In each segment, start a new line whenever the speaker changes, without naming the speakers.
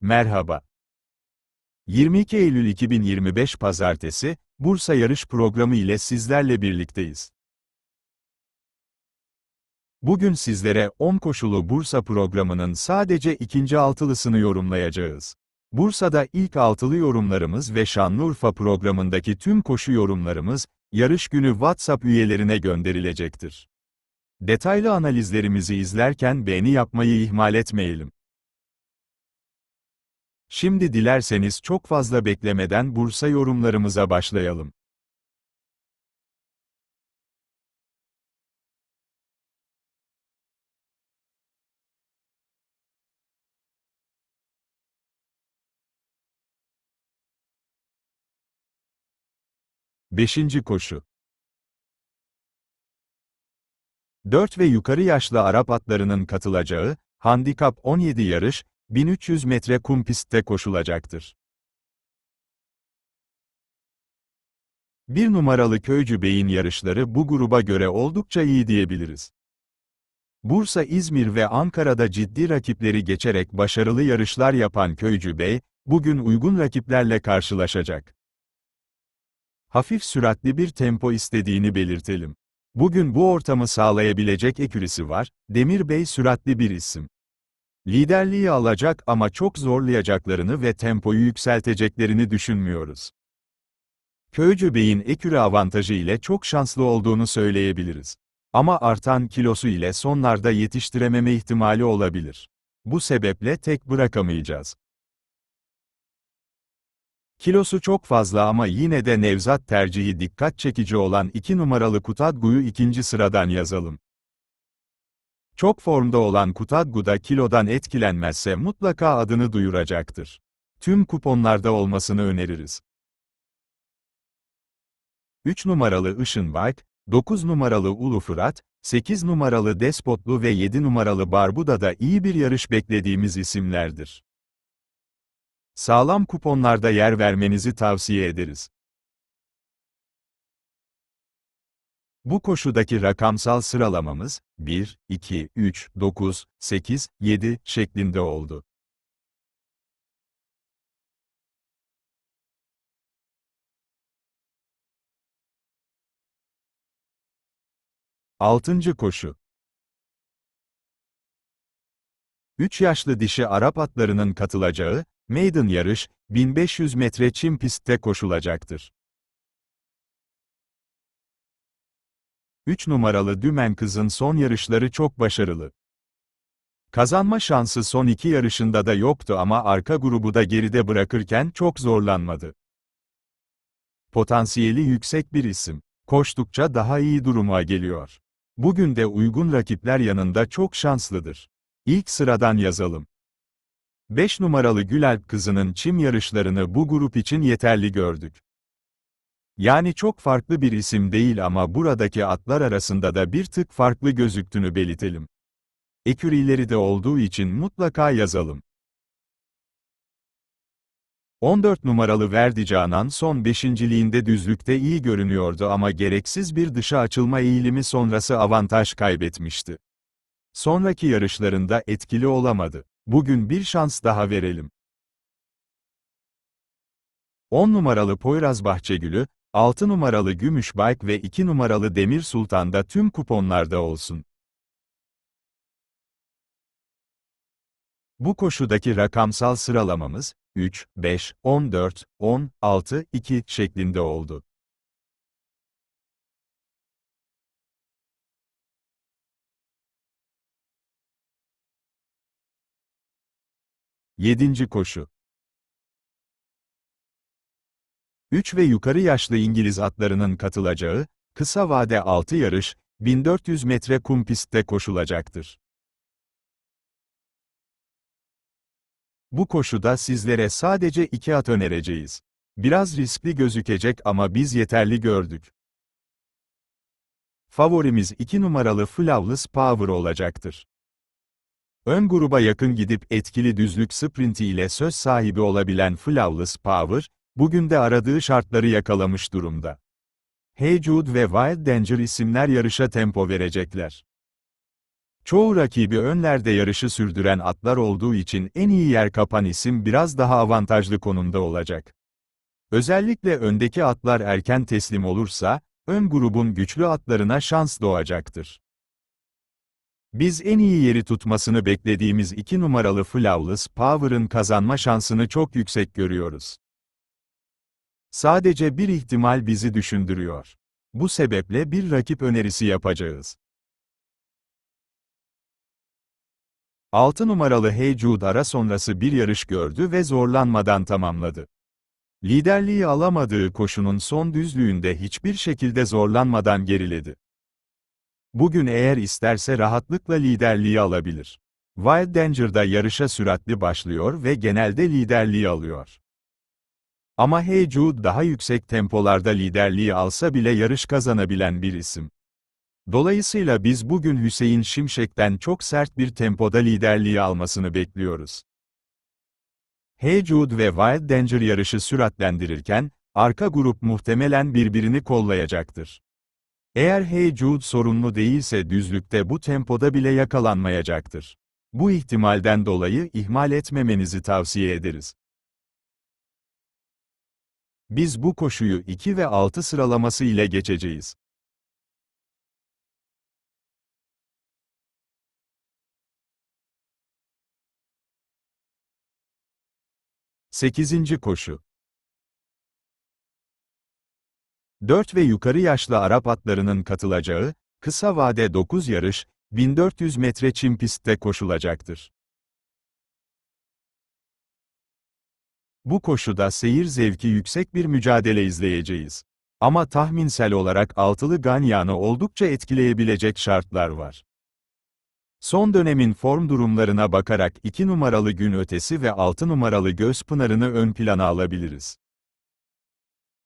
Merhaba. 22 Eylül 2025 Pazartesi, Bursa Yarış Programı ile sizlerle birlikteyiz. Bugün sizlere 10 koşulu Bursa programının sadece ikinci altılısını yorumlayacağız. Bursa'da ilk altılı yorumlarımız ve Şanlıurfa programındaki tüm koşu yorumlarımız, yarış günü WhatsApp üyelerine gönderilecektir. Detaylı analizlerimizi izlerken beğeni yapmayı ihmal etmeyelim. Şimdi dilerseniz çok fazla beklemeden Bursa yorumlarımıza başlayalım. Beşinci koşu 4 ve yukarı yaşlı Arap atlarının katılacağı, Handikap 17 yarış, 1300 metre kum pistte koşulacaktır. Bir numaralı Köycü Bey'in yarışları bu gruba göre oldukça iyi diyebiliriz. Bursa, İzmir ve Ankara'da ciddi rakipleri geçerek başarılı yarışlar yapan Köycü Bey, bugün uygun rakiplerle karşılaşacak. Hafif süratli bir tempo istediğini belirtelim. Bugün bu ortamı sağlayabilecek ekürisi var, Demir Bey süratli bir isim. Liderliği alacak ama çok zorlayacaklarını ve tempoyu yükselteceklerini düşünmüyoruz. Köycü Bey'in ekürü avantajı ile çok şanslı olduğunu söyleyebiliriz. Ama artan kilosu ile sonlarda yetiştirememe ihtimali olabilir. Bu sebeple tek bırakamayacağız. Kilosu çok fazla ama yine de Nevzat tercihi dikkat çekici olan 2 numaralı Kutadgu'yu ikinci sıradan yazalım. Çok formda olan Kutadgu da kilodan etkilenmezse mutlaka adını duyuracaktır. Tüm kuponlarda olmasını öneririz. 3 numaralı Işınbike, 9 numaralı Ulu Fırat, 8 numaralı Despotlu ve 7 numaralı Barbuda da iyi bir yarış beklediğimiz isimlerdir. Sağlam kuponlarda yer vermenizi tavsiye ederiz. Bu koşudaki rakamsal sıralamamız, 1, 2, 3, 9, 8, 7 şeklinde oldu. Altıncı koşu 3 yaşlı dişi Arap atlarının katılacağı, Maiden yarış, 1500 metre çim pistte koşulacaktır. 3 numaralı Dümen Kız'ın son yarışları çok başarılı. Kazanma şansı son iki yarışında da yoktu ama arka grubu da geride bırakırken çok zorlanmadı. Potansiyeli yüksek bir isim. Koştukça daha iyi duruma geliyor. Bugün de uygun rakipler yanında çok şanslıdır. İlk sıradan yazalım. 5 numaralı Gülalp kızının çim yarışlarını bu grup için yeterli gördük. Yani çok farklı bir isim değil ama buradaki atlar arasında da bir tık farklı gözüktüğünü belirtelim. Ekürileri de olduğu için mutlaka yazalım. 14 numaralı Verdi Canan son beşinciliğinde düzlükte iyi görünüyordu ama gereksiz bir dışa açılma eğilimi sonrası avantaj kaybetmişti. Sonraki yarışlarında etkili olamadı. Bugün bir şans daha verelim. 10 numaralı Poyraz Bahçegülü, 6 numaralı Gümüşbayk ve 2 numaralı Demir Sultan da tüm kuponlarda olsun. Bu koşudaki rakamsal sıralamamız, 3, 5, 14, 10, 6, 2 şeklinde oldu. Yedinci koşu 3 ve yukarı yaşlı İngiliz atlarının katılacağı, kısa vade 6 yarış, 1400 metre kum pistte koşulacaktır. Bu koşuda sizlere sadece iki at önereceğiz. Biraz riskli gözükecek ama biz yeterli gördük. Favorimiz 2 numaralı Flawless Power olacaktır. Ön gruba yakın gidip etkili düzlük sprinti ile söz sahibi olabilen Flawless Power, bugün de aradığı şartları yakalamış durumda. Hey Jude ve Wild Danger isimler yarışa tempo verecekler. Çoğu rakibi önlerde yarışı sürdüren atlar olduğu için en iyi yer kapan isim biraz daha avantajlı konumda olacak. Özellikle öndeki atlar erken teslim olursa, ön grubun güçlü atlarına şans doğacaktır. Biz en iyi yeri tutmasını beklediğimiz 2 numaralı Flawless Power'ın kazanma şansını çok yüksek görüyoruz. Sadece bir ihtimal bizi düşündürüyor. Bu sebeple bir rakip önerisi yapacağız. 6 numaralı Hey Jude ara sonrası bir yarış gördü ve zorlanmadan tamamladı. Liderliği alamadığı koşunun son düzlüğünde hiçbir şekilde zorlanmadan geriledi. Bugün eğer isterse rahatlıkla liderliği alabilir. Wild Danger'da yarışa süratli başlıyor ve genelde liderliği alıyor. Ama Hey Jude daha yüksek tempolarda liderliği alsa bile yarış kazanabilen bir isim. Dolayısıyla biz bugün Hüseyin Şimşek'ten çok sert bir tempoda liderliği almasını bekliyoruz. Hey Jude ve Wild Danger yarışı süratlendirirken, arka grup muhtemelen birbirini kollayacaktır. Eğer Hey Jude sorunlu değilse düzlükte bu tempoda bile yakalanmayacaktır. Bu ihtimalden dolayı ihmal etmemenizi tavsiye ederiz. Biz bu koşuyu 2 ve 6 sıralaması ile geçeceğiz. Sekizinci koşu 4 ve yukarı yaşlı Arap atlarının katılacağı, kısa vade 9 yarış, 1400 metre çim pistte koşulacaktır. Bu koşuda seyir zevki yüksek bir mücadele izleyeceğiz. Ama tahminsel olarak altılı Ganyan'ı oldukça etkileyebilecek şartlar var. Son dönemin form durumlarına bakarak 2 numaralı gün ötesi ve 6 numaralı göz pınarını ön plana alabiliriz.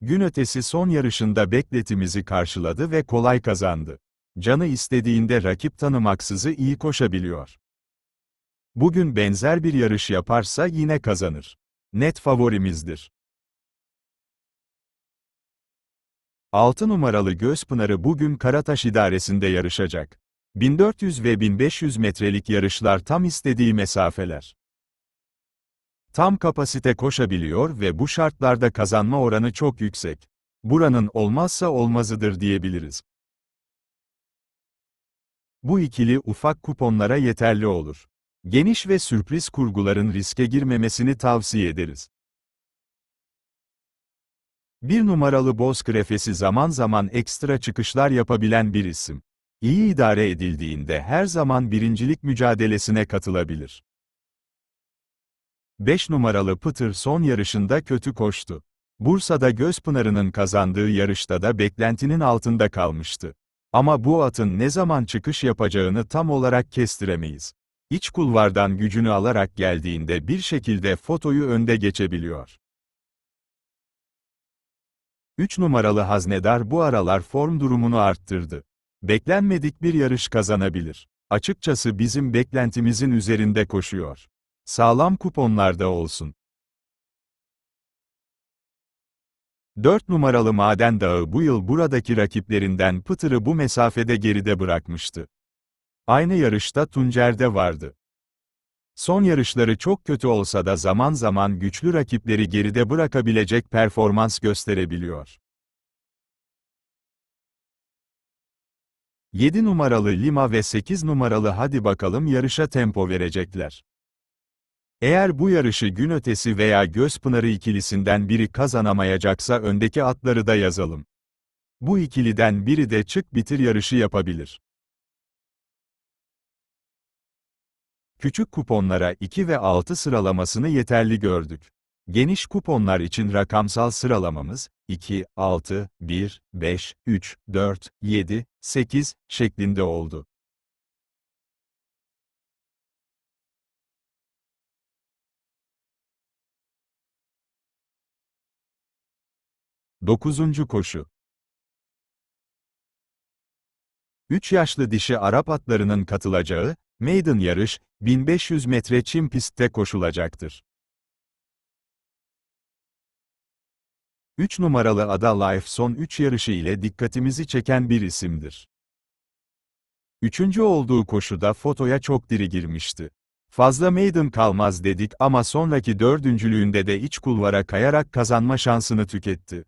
Gün ötesi son yarışında bekletimizi karşıladı ve kolay kazandı. Canı istediğinde rakip tanımaksızı iyi koşabiliyor. Bugün benzer bir yarış yaparsa yine kazanır. Net favorimizdir. 6 numaralı Gözpınarı bugün Karataş idaresinde yarışacak. 1400 ve 1500 metrelik yarışlar tam istediği mesafeler. Tam kapasite koşabiliyor ve bu şartlarda kazanma oranı çok yüksek. Buranın olmazsa olmazıdır diyebiliriz. Bu ikili ufak kuponlara yeterli olur. Geniş ve sürpriz kurguların riske girmemesini tavsiye ederiz. Bir numaralı boz krefesi zaman zaman ekstra çıkışlar yapabilen bir isim. İyi idare edildiğinde her zaman birincilik mücadelesine katılabilir. 5 numaralı Pıtır son yarışında kötü koştu. Bursa'da Gözpınarı'nın kazandığı yarışta da beklentinin altında kalmıştı. Ama bu atın ne zaman çıkış yapacağını tam olarak kestiremeyiz. İç kulvardan gücünü alarak geldiğinde bir şekilde fotoyu önde geçebiliyor. 3 numaralı Haznedar bu aralar form durumunu arttırdı. Beklenmedik bir yarış kazanabilir. Açıkçası bizim beklentimizin üzerinde koşuyor. Sağlam kuponlarda olsun. 4 numaralı Maden Dağı bu yıl buradaki rakiplerinden Pıtır'ı bu mesafede geride bırakmıştı. Aynı yarışta Tuncer'de vardı. Son yarışları çok kötü olsa da zaman zaman güçlü rakipleri geride bırakabilecek performans gösterebiliyor. 7 numaralı Lima ve 8 numaralı Hadi bakalım yarışa tempo verecekler. Eğer bu yarışı gün ötesi veya Gözpınarı ikilisinden biri kazanamayacaksa öndeki atları da yazalım. Bu ikiliden biri de çık bitir yarışı yapabilir. Küçük kuponlara 2 ve 6 sıralamasını yeterli gördük. Geniş kuponlar için rakamsal sıralamamız 2, 6, 1, 5, 3, 4, 7, 8 şeklinde oldu. Dokuzuncu koşu 3 yaşlı dişi Arap atlarının katılacağı, maiden yarış, 1500 metre çim pistte koşulacaktır. 3 numaralı Ada Life son 3 yarışı ile dikkatimizi çeken bir isimdir. Üçüncü olduğu koşuda fotoya çok diri girmişti. Fazla maiden kalmaz dedik ama sonraki dördüncülüğünde de iç kulvara kayarak kazanma şansını tüketti.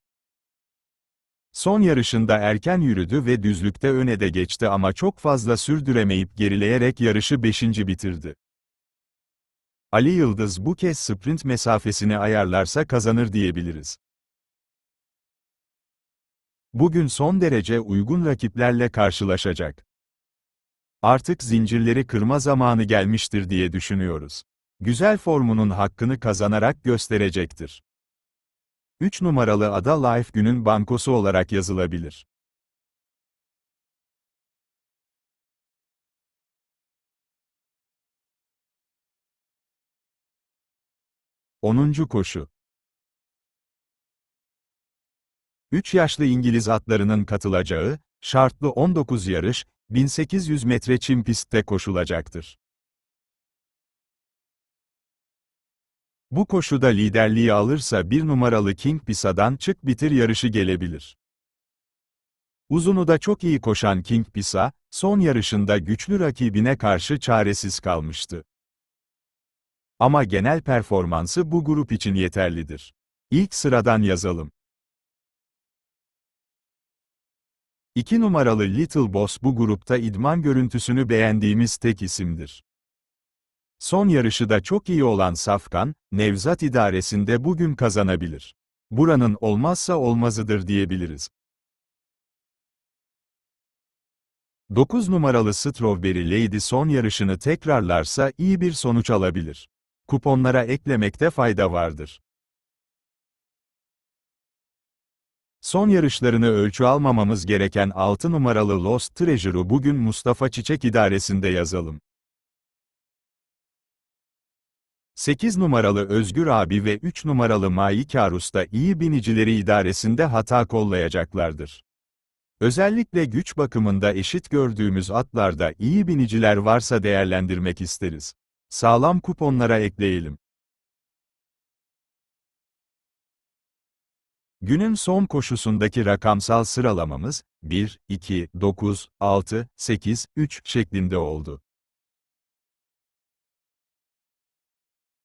Son yarışında erken yürüdü ve düzlükte öne de geçti ama çok fazla sürdüremeyip gerileyerek yarışı 5. bitirdi. Ali Yıldız bu kez sprint mesafesini ayarlarsa kazanır diyebiliriz. Bugün son derece uygun rakiplerle karşılaşacak. Artık zincirleri kırma zamanı gelmiştir diye düşünüyoruz. Güzel formunun hakkını kazanarak gösterecektir. 3 numaralı ada Life günün bankosu olarak yazılabilir. Onuncu koşu 3 yaşlı İngiliz atlarının katılacağı, şartlı 19 yarış, 1800 metre çim pistte koşulacaktır. Bu koşuda liderliği alırsa bir numaralı King Pisa'dan çık bitir yarışı gelebilir. Uzunu da çok iyi koşan King Pisa, son yarışında güçlü rakibine karşı çaresiz kalmıştı. Ama genel performansı bu grup için yeterlidir. İlk sıradan yazalım. 2 numaralı Little Boss bu grupta idman görüntüsünü beğendiğimiz tek isimdir. Son yarışı da çok iyi olan Safkan, Nevzat idaresinde bugün kazanabilir. Buranın olmazsa olmazıdır diyebiliriz. 9 numaralı Strawberry Lady son yarışını tekrarlarsa iyi bir sonuç alabilir. Kuponlara eklemekte fayda vardır. Son yarışlarını ölçü almamamız gereken 6 numaralı Lost Treasure'u bugün Mustafa Çiçek idaresinde yazalım. 8 numaralı Özgür abi ve 3 numaralı Mai Karus da iyi binicileri idaresinde hata kollayacaklardır. Özellikle güç bakımında eşit gördüğümüz atlarda iyi biniciler varsa değerlendirmek isteriz. Sağlam kuponlara ekleyelim. Günün son koşusundaki rakamsal sıralamamız, 1, 2, 9, 6, 8, 3 şeklinde oldu.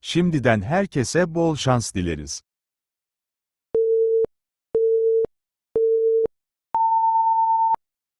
Şimdiden herkese bol şans dileriz.